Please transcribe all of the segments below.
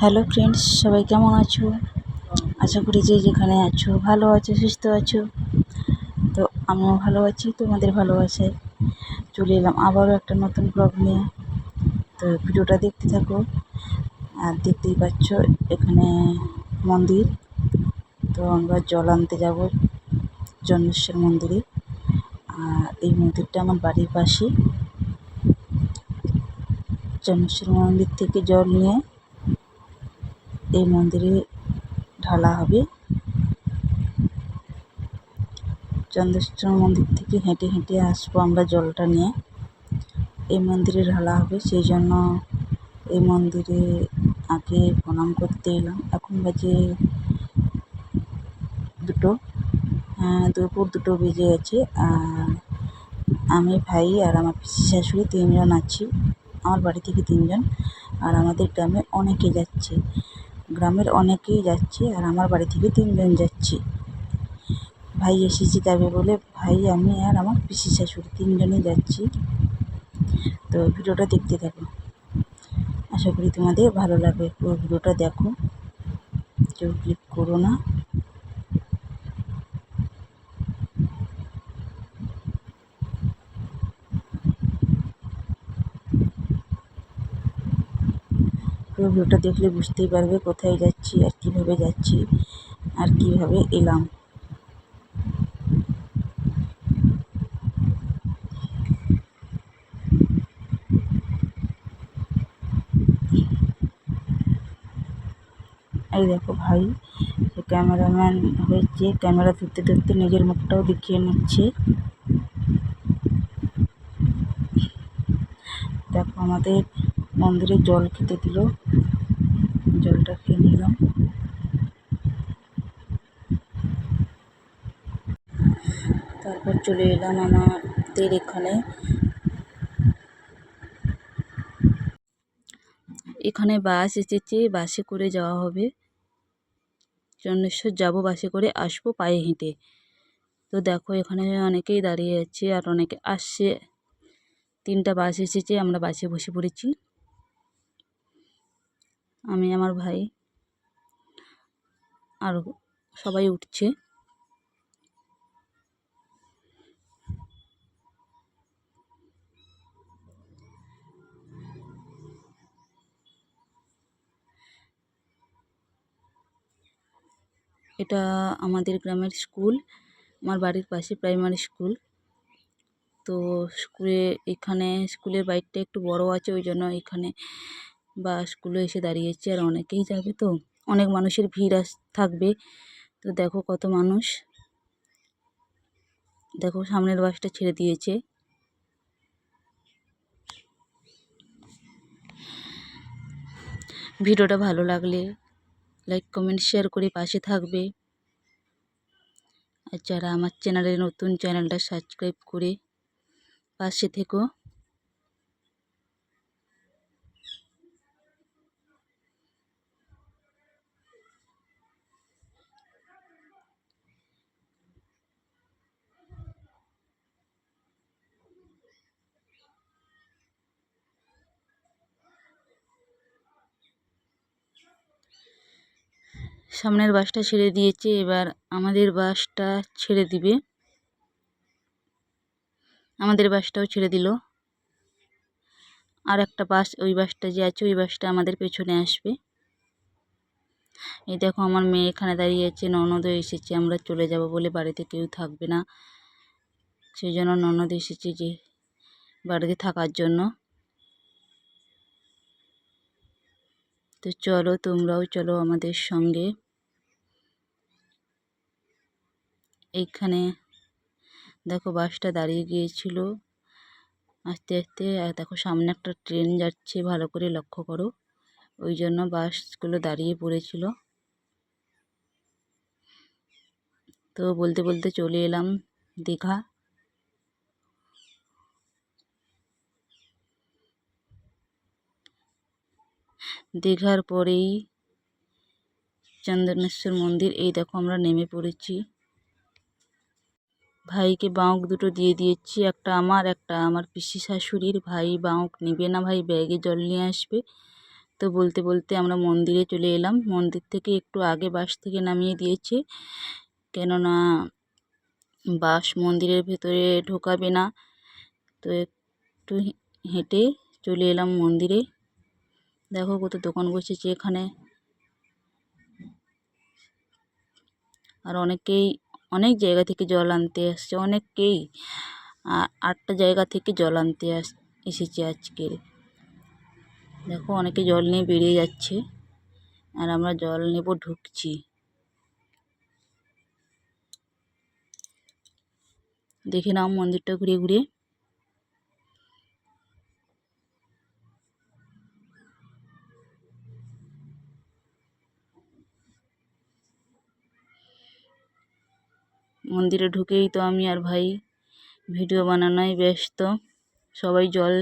Hello friends, সবাই কেমন আছো? আশা করি যে যেখানে আছো ভালো আছো, সুস্থ আছো। তো আমিও ভালো আছি, তোমাদের ভালোবাসায় চলে এলাম আবারও একটা নতুন ব্লগ নিয়ে। তো ভিডিওটা দেখতে থাকো। আর দেখতেই পাচ্ছ এখানে মন্দির। তো আমরা জল আনতে যাব জন্মেশ্বর মন্দিরে। আর এই মন্দিরটা আমার বাড়ির পাশে জন্মেশ্বর মন্দির থেকে জল নিয়ে এই মন্দিরে ঢালা হবে। চন্দ্রেশ্বর মন্দির থেকে হেঁটে হেঁটে আসব আমরা জলটা নিয়ে। এই মন্দিরে ঢালা হবে, সেই জন্য এই মন্দিরে আগে প্রণাম করতে এলাম। এখন বাজে দুটো হ্যাঁ দুপুর দুটো বেজে গেছে। আর আমি ভাই আর আমার পিসি শাশুড়ি তিনজন আছি, আমার বাড়ি থেকে তিনজন। আর আমাদের গ্রামে অনেকে যাচ্ছে। গ্রামের অনেকেই যাচ্ছে আর আমার বাড়ি থেকে তিনজন যাচ্ছি। ভাই এসেছি যাবে বলে, ভাই, আমি আর আমার পিসি শাশুড়ি তিনজনই যাচ্ছি। তো ভিডিওটা দেখতে থাকো। আশা করি তোমাদের ভালো লাগবে। পুরো ভিডিওটা দেখো। কেউ ক্লিক করো না। ভিডিওটা দেখলে বুঝতেই পারবে কোথায় যাচ্ছি আর কীভাবে যাচ্ছি আর কীভাবে এলাম। এই দেখো ভাই ক্যামেরাম্যান হয়েছে। ক্যামেরা ধরতে ধরতে নিজের মুখটাও দেখিয়ে নিচ্ছে। দেখো আমাদের মন্দিরে জল খেতে দিল। জলটা খেয়ে নিলাম। তারপর চলে এলাম আমাদের এখানে। এখানে বাস এসেছে, বাসে করে যাওয়া হবে। চন্দ্রেশ্বর যাব, বাসে করে আসব পায়ে হেঁটে। তো দেখো, এখানে অনেকেই দাঁড়িয়ে আছে আর অনেকে আসছে। তিনটা বাস এসেছে, আমরা বাসে বসে পড়েছি। আমি, আমার ভাই আর সবাই উঠছে। এটা আমাদের গ্রামের স্কুল, আমার বাড়ির পাশে প্রাইমারি স্কুল। তো স্কুলে, এখানে স্কুলের বাইকটা একটু বড় আছে, ওই জন্য এখানে বাসগুলো এসে দাঁড়িয়েছে আর অনেকেই যাবে তো। অনেক মানুষের ভিড় আস, থাকবে। তো দেখো কত মানুষ। দেখো সামনের বাসটা ছেড়ে দিয়েছে। ভিডিওটা ভালো লাগলে লাইক, কমেন্ট, শেয়ার করে পাশে থাকবে। আর যারা আমার চ্যানেলে নতুন চ্যানেলটা সাবস্ক্রাইব করে পাশে থেকো। সামনের বাসটা ছেড়ে দিয়েছে, এবার আমাদের বাসটা ছেড়ে দিবে। আমাদের বাসটাও ছেড়ে দিল। আর একটা বাস ওই বাসটা যে আছে, ওই বাসটা আমাদের পেছনে আসবে। এই দেখো, আমার মেয়ে এখানে দাঁড়িয়ে আছে, ননদও এসেছে, আমরা চলে যাব বলে বাড়িতে কেউ থাকবে না। সেই জন্য ননদ এসেছে যে বাড়িতে থাকার জন্য। তো চলো, তোমরাও চলো আমাদের সঙ্গে। এইখানে দেখো বাসটা দাঁড়িয়ে গিয়েছিল। আস্তে আস্তে দেখো সামনে একটা ট্রেন যাচ্ছে, ভালো করে লক্ষ্য করো। ওই জন্য বাসগুলো দাঁড়িয়ে পড়েছিল। তো বলতে বলতে চলে এলাম দীঘা। দীঘার পরেই চন্দনেশ্বর মন্দির, এই দেখো আমরা নেমে পড়েছি। ভাইকে বাঁক দুটো দিয়ে দিয়েছি, একটা আমার একটা আমার পিসি শাশুড়ির। ভাই বাঁক নেবে না, ভাই ব্যাগে জল নিয়ে আসবে। তো বলতে বলতে আমরা মন্দিরে চলে এলাম। মন্দির থেকে একটু আগে বাস থেকে নামিয়ে দিয়েছে। কেননা বাস মন্দিরের ভেতরে ঢোকাবে না। তো একটু হেঁটে চলে এলাম মন্দিরে। দেখো কত দোকান বসেছে এখানে। আর অনেকেই অনেক জায়গা থেকে জল আনতে আসছে, অনেককেই আটটা জায়গা থেকে জল আনতে আস, এসেছে আজকের। দেখো, অনেকে জল নিয়ে বেরিয়ে যাচ্ছে, আর আমরা জল নেব ঢুকছি। দেখে নাও মন্দিরটা ঘুরে ঘুরে। মন্দিরে ঢুকেই তো আমি আর ভাই ভিডিও বানানোয় ব্যস্ত। সবাই জল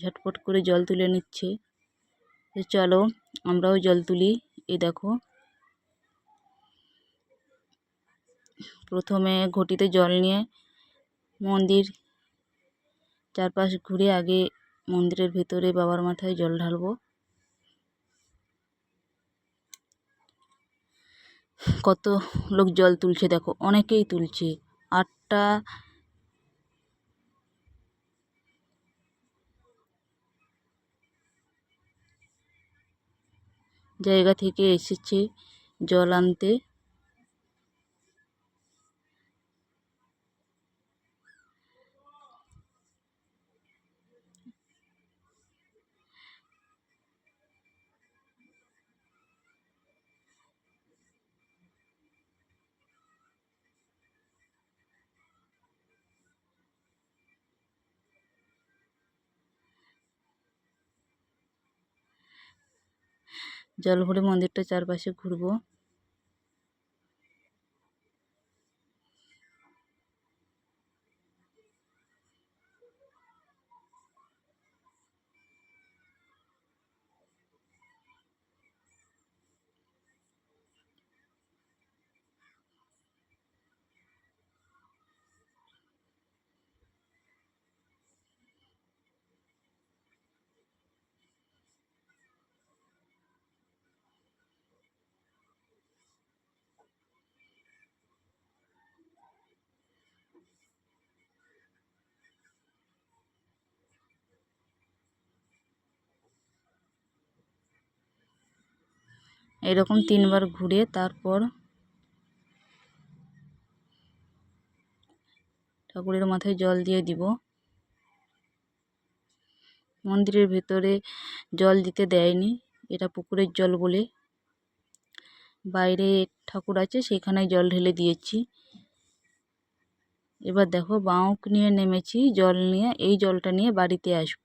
ঝটপট করে জল তুলে নিচ্ছে। চলো, আমরাও জল তুলি। এই দেখো। প্রথমে ঘটিতে জল নিয়ে মন্দির চারপাশ ঘুরে আগে মন্দিরের ভেতরে বাবার মাথায় জল ঢালবো। কত লোক জল তুলছে দেখো অনেকেই তুলছে। আটটা জায়গা থেকে এসেছে জল আনতে। জল মন্দিরটার মন্দিরটা চারপাশে ঘুরবো। এরকম তিনবার ঘুরে তারপর ঠাকুরের মাথায় জল দিয়ে দিব। মন্দিরের ভেতরে জল দিতে দেয়নি, এটা পুকুরের জল বলে। বাইরে ঠাকুর আছে সেখানে জল ঢেলে দিয়েছি। এবার দেখো বাঁক নিয়ে নেমেছি, জল নিয়ে, এই জলটা নিয়ে বাড়িতে আসব।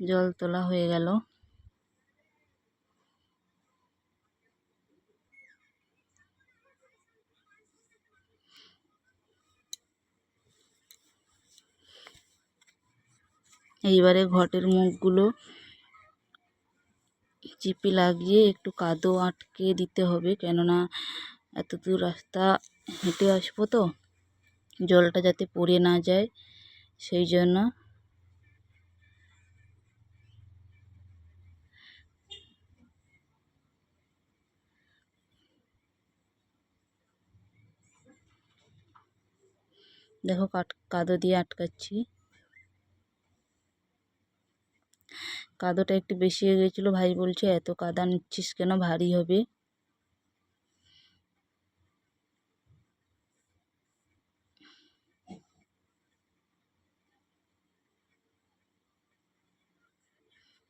জল তোলা হয়ে গেল। এইবারে ঘটের মুখগুলো চিপে লাগিয়ে একটু কাদো আটকে দিতে হবে, কেননা এত দূর রাস্তা হেঁটে আসব তো। জলটা যাতে পড়ে না যায়, সেই জন্য দেখো কাট, কাদো দিয়ে আটকাচ্ছি। কাদোটা একটু বেশি হয়ে গেছিল, ভাই বলছে, এত কাদা নিচ্ছিস কেন? ভারী হবে।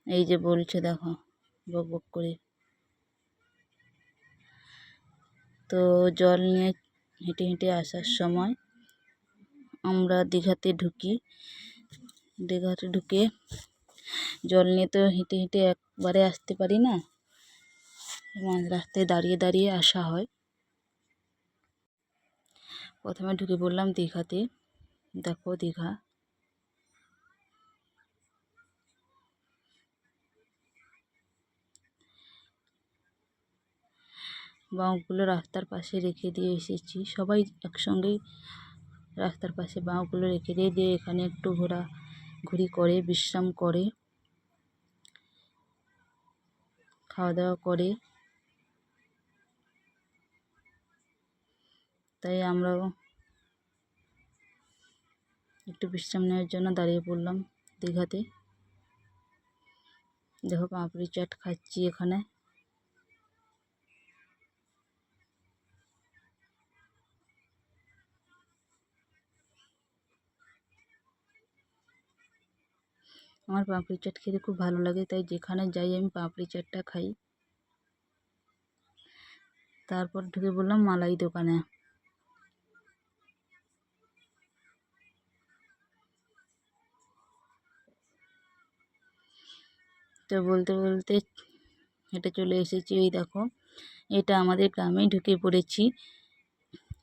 এই যে বলছে, দেখো, বক বক করে। তো জল নিয়ে হেঁটে হেঁটে আসার সময় আমরা দীঘাতে ঢুকি। দীঘাতে ঢুকে জল নিয়ে তো হেঁটে হেঁটে একবারে আসতে পারি না। মাঝ রাস্তায় দাঁড়িয়ে দাঁড়িয়ে আসা হয়। প্রথমে ঢুকে পড়লাম দীঘাতে। দেখো দীঘা। বাঁকগুলো রাস্তার পাশে রেখে দিয়ে এসেছি। সবাই একসঙ্গেই রাস্তার পাশে বাঁকগুলো রেখে দিয়ে দিয়ে এখানে একটু ঘোরা, ঘুরি করে, বিশ্রাম করে খাওয়া দাওয়া করে। তাই আমরাও একটু বিশ্রাম নেওয়ার জন্য দাঁড়িয়ে পড়লাম দীঘাতে। দেখো পাঁপড়ি চাট খাচ্ছি এখানে। আমার পাঁপড়ি চাট খেতে খুব ভালো লাগে, তাই যেখানে যাই আমি পাঁপড়ি চাটটা খাই। তারপর ঢুকে বললাম মালাই দোকানে। তো বলতে বলতে হেঁটে চলে এসেছি, এই দেখো, এটা আমাদের গ্রামেই ঢুকে পড়েছি।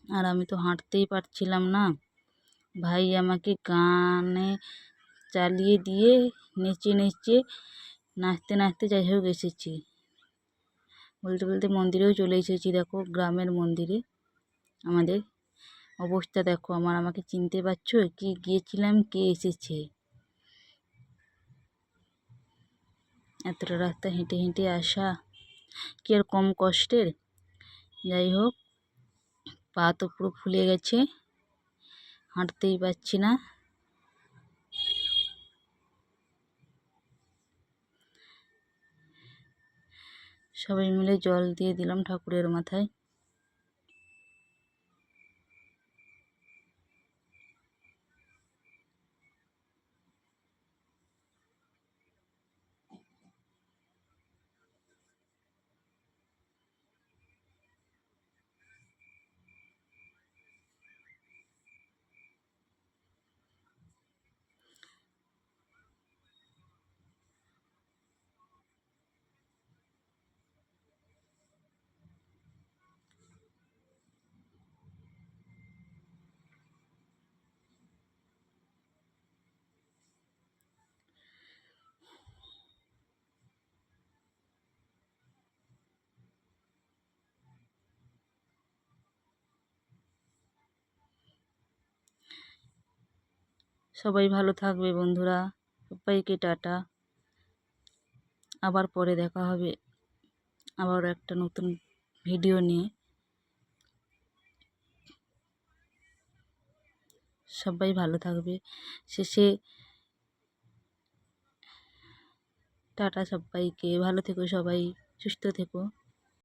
আর আমি তো হাঁটতেই পারছিলাম না। ভাই আমাকে গানে চালিয়ে দিয়ে নেচে নেচে নাচতে নাচতে যাই হোক এসেছি। বলতে বলতে মন্দিরেও চলে এসেছি দেখো, গ্রামের মন্দিরে। আমাদের অবস্থা দেখো, আমার আমাকে চিনতে পারছ? কি গিয়েছিলাম, কে এসেছে? এতটা রাস্তা হেঁটে হেঁটে আসা কি আর কম কষ্টের? যাই হোক, পা তো পুরো ফুলে গেছে, হাঁটতেই পারছি না। সবাই মিলে জল দিয়ে দিলাম ঠাকুরের মাথায়। সবাই ভালো থাকবে বন্ধুরা। সবাইকে টাটা। আবার পরে দেখা হবে। আবার একটা নতুন ভিডিও নিয়ে। সবাই ভালো থাকবে। শেষে টাটা সবাইকে। ভালো থেকো সবাই। সুস্থ থেকো।